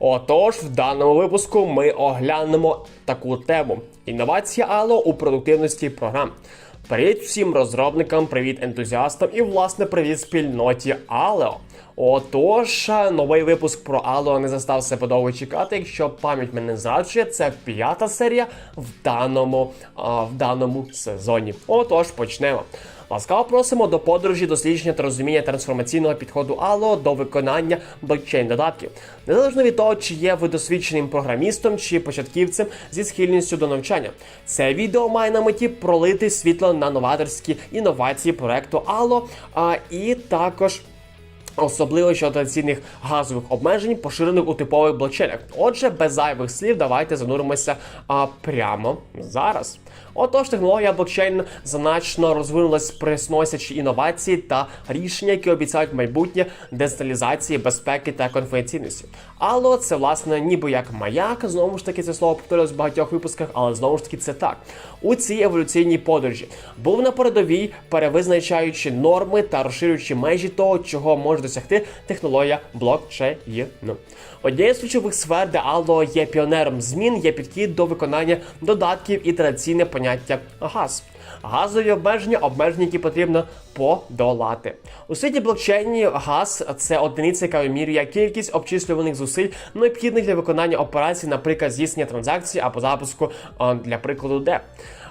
Отож, в даному випуску ми оглянемо таку тему: інновація Ало у продуктивності програм. Привіт всім розробникам, привіт ентузіастам і, власне, привіт спільноті Aleo. Отож, новий випуск про Aleo не застав себе довго чекати. Якщо пам'ять мене зраджує, це п'ята серія в даному, а, в даному сезоні. Отож, почнемо. Ласкаво просимо до подорожі, дослідження та розуміння трансформаційного підходу Алло до виконання блокчейн додатків. Незалежно від того, чи є ви досвідченим програмістом чи початківцем зі схильністю до навчання. Це відео має на меті пролити світло на новаторські інновації проекту Алло, а і також. Особливо щодо традиційних газових обмежень, поширених у типових блокчейнах. Отже, без зайвих слів, давайте зануримося а, прямо зараз. Отож, технологія блокчейн значно розвинулась, присносячи інновації та рішення, які обіцяють майбутнє децентралізації, безпеки та конфіденційності. Алло, це власне ніби як маяк. Знову ж таки, це слово повторювалось в багатьох випусках, але знову ж таки це так. У цій еволюційній подорожі був на передовій, перевизначаючи норми та розширюючи межі того, чого може досягти технологія блокчейну. Однією з ключових сфер, де Allo є піонером змін, є підхід до виконання додатків і традиційне поняття газ. Газові обмеження, обмеження, які потрібно подолати. У світі блокчейні газ це одиниця, яка вимірює кількість обчислюваних зусиль, необхідних для виконання операцій, наприклад, здійснення транзакцій або запуску для прикладу ДЕП.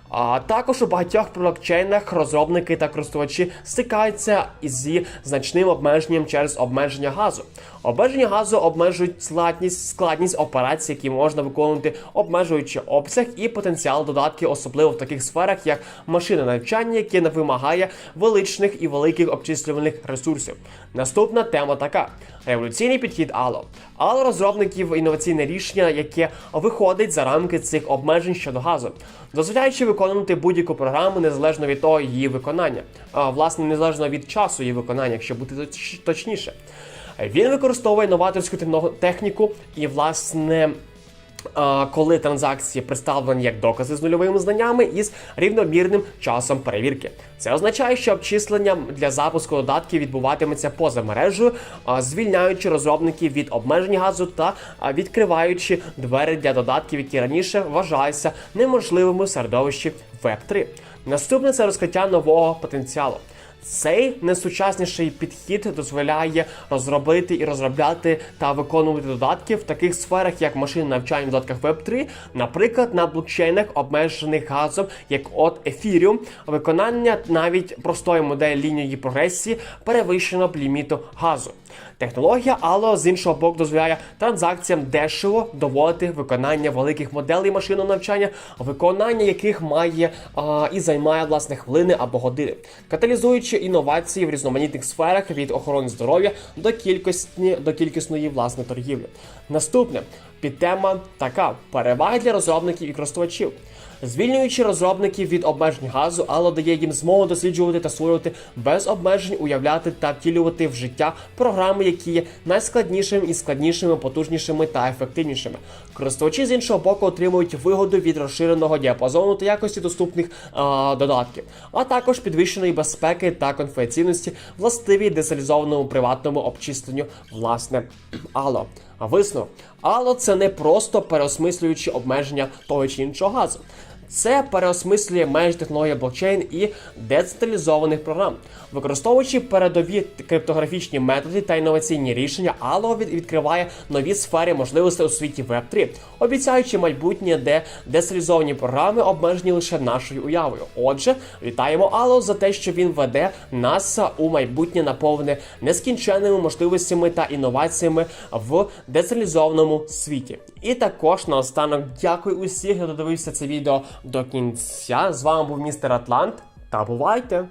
А також у багатьох блокчейнах розробники та користувачі стикаються зі значним обмеженням через обмеження газу. Обмеження газу обмежують складність, складність операцій, які можна виконувати, обмежуючи обсяг і потенціал додатків, особливо в таких сферах, як машина навчання, яке не вимагає величних і великих обчислюваних ресурсів. Наступна тема така: революційний підхід Allo. Allo розробників інноваційне рішення, яке виходить за рамки цих обмежень щодо газу, дозволяючи виконувати будь-яку програму незалежно від того її виконання, а власне незалежно від часу її виконання, якщо бути точніше. Він використовує новаторську техніку і, власне, коли транзакції представлені як докази з нульовими знаннями із рівномірним часом перевірки. Це означає, що обчислення для запуску додатків відбуватиметься поза мережею, звільняючи розробників від обмежень газу та відкриваючи двері для додатків, які раніше вважалися неможливими в середовищі Web3. Наступне це розкриття нового потенціалу. Цей найсучасніший підхід дозволяє розробити і розробляти та виконувати додатки в таких сферах, як машинне навчання в додатках Web3, наприклад, на блокчейнах, обмежених газом, як от Ethereum, виконання навіть простої моделі лінії прогресії перевищено б ліміту газу. Технологія Allo з іншого боку дозволяє транзакціям дешево доводити виконання великих моделей машинного навчання, виконання яких має а, і займає власне хвилини або години, каталізуючи інновації в різноманітних сферах від охорони здоров'я до кількості до кількісної власне торгівлі. Наступне підтема така: переваги для розробників і користувачів. Звільнюючи розробників від обмежень газу, Allo дає їм змогу досліджувати та створювати без обмежень, уявляти та втілювати в життя програми, які є найскладнішими і складнішими, потужнішими та ефективнішими. Користувачі з іншого боку отримують вигоду від розширеного діапазону та якості доступних а, додатків, а також підвищеної безпеки та конфіденційності, властиві децентралізованому приватному обчисленню власне Allo. Висновок але – це не просто переосмислюючи обмеження того чи іншого газу. Це переосмислює межі технології блокчейн і децентралізованих програм, використовуючи передові криптографічні методи та інноваційні рішення, від- відкриває нові сфери можливостей у світі Web3, обіцяючи майбутнє, де децентралізовані програми обмежені лише нашою уявою. Отже, вітаємо Allo за те, що він веде нас у майбутнє наповнене нескінченними можливостями та інноваціями в децентралізованому світі. І також наостанок дякую усіх, хто додивився це відео до кінця. З вами був містер Атлант. Та бувайте!